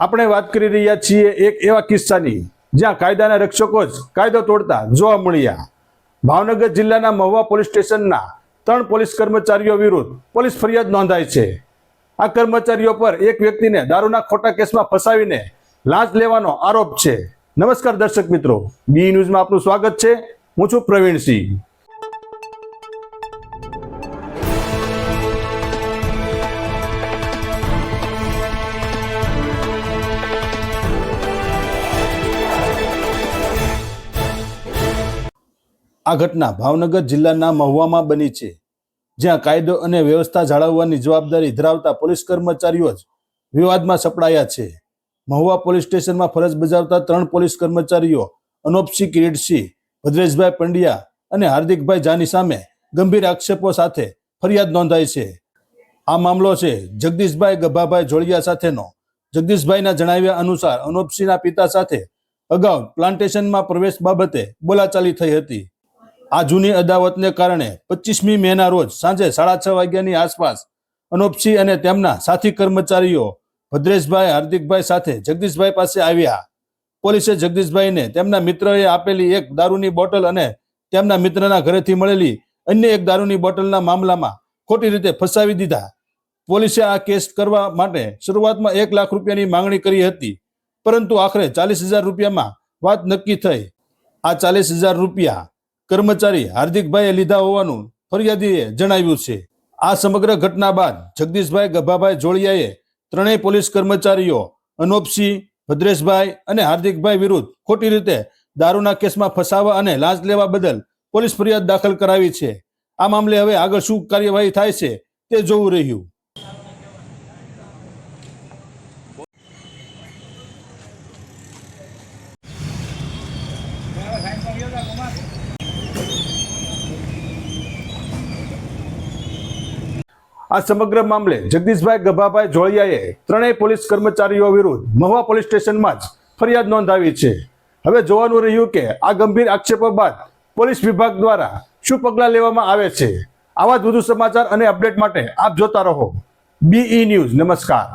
આપણે વાત કરી રહ્યા છીએ એક એવા કિસ્સાની, જ્યાં કાયદાના રક્ષકો જ કાયદો તોડતા જોવા મળ્યા. ભાવનગર જિલ્લાના મહુવા પોલીસ સ્ટેશનના ત્રણ પોલીસ કર્મચારીઓ વિરુદ્ધ પોલીસ ફરિયાદ નોંધાઈ છે. આ કર્મચારીઓ પર એક વ્યક્તિને દારૂના ખોટા કેસમાં ફસાવીને લાંચ લેવાનો આરોપ છે. નમસ્કાર દર્શક મિત્રો. બી ન્યૂઝમાં આપનું સ્વાગત છે. હું છું પ્રવીણસિંહ. આ ઘટના ભાવનગર જિલ્લાના મહુવામાં બની છે, જ્યાં કાયદો અને વ્યવસ્થા જાળવવાની જવાબદારી ધરાવતા પોલીસ કર્મચારીઓ જ વિવાદમાં સપડાયા છે. મહુવા પોલીસ સ્ટેશનમાં ફરજ બજાવતા ત્રણ પોલીસ કર્મચારીઓ અનોપસિંહ કિરીટસિંહ, ભદ્રેશભાઈ પંડ્યા અને હાર્દિકભાઈ જાની સામે ગંભીર આક્ષેપો સાથે ફરિયાદ નોંધાઈ છે. આ મામલો છે જગદીશભાઈ ગભાભાઈ જોડિયા સાથેનો. જગદીશભાઈના જણાવ્યા અનુસાર અનોપસિંહના પિતા સાથે અગાઉ પ્લાન્ટેશનમાં પ્રવેશ બાબતે બોલાચાલી થઈ હતી. આ જૂની અદાવતને કારણે પચીસમી મેના રોજ સાંજે સાડા છ વાગ્યાની આસપાસ અનોપસિંહ અને તેમના સાથી કર્મચારીઓ ભદ્રેશભાઈ, હાર્દિકભાઈ સાથે જગદીશભાઈ પાસે આવ્યા. પોલીસે જગદીશભાઈને તેમના મિત્રએ આપેલી એક દારૂની બોટલ અને તેમના મિત્રના ઘરેથી મળેલી અન્ય એક દારૂની બોટલના મામલામાં ખોટી રીતે ફસાવી દીધા. પોલીસે આ કેસ કરવા માટે શરૂઆતમાં એક લાખ રૂપિયાની માંગણી કરી હતી, પરંતુ આખરે ચાલીસ હજાર રૂપિયામાં વાત નક્કી થઈ. આ ચાલીસ હજાર રૂપિયા કર્મચારી હાર્દિકભાઈએ લીધા હોવાનું ફરિયાદીએ જણાવ્યું છે. આ સમગ્ર ઘટના બાદ જગદીશભાઈ ગભાભાઈ જોડિયાએ ત્રણેય પોલીસ કર્મચારીઓ અનોપસિંહ ભદ્રેશભાઈ અને હાર્દિકભાઈ વિરુદ્ધ ખોટી રીતે દારૂના કેસમાં ફસાવા અને લાંચ લેવા બદલ પોલીસ ફરિયાદ દાખલ કરાવી છે. આ મામલે હવે આગળ શું કાર્યવાહી થાય છે તે જોવું રહ્યું. આ સમગ્ર મામલે જગદીશભાઈ ગભાભાઈ જોળિયાએ ત્રણેય પોલીસ કર્મચારીઓ વિરુદ્ધ મહુવા પોલીસ સ્ટેશનમાં જ ફરિયાદ નોંધાવી છે. હવે જોવાનું રહ્યું કે આ ગંભીર આક્ષેપો બાદ પોલીસ વિભાગ દ્વારા શું પગલાં લેવામાં આવે છે? આવા જ વધુ સમાચાર અને અપડેટ માટે આપ જોતા રહો. બીઈ ન્યૂઝ નમસ્કાર.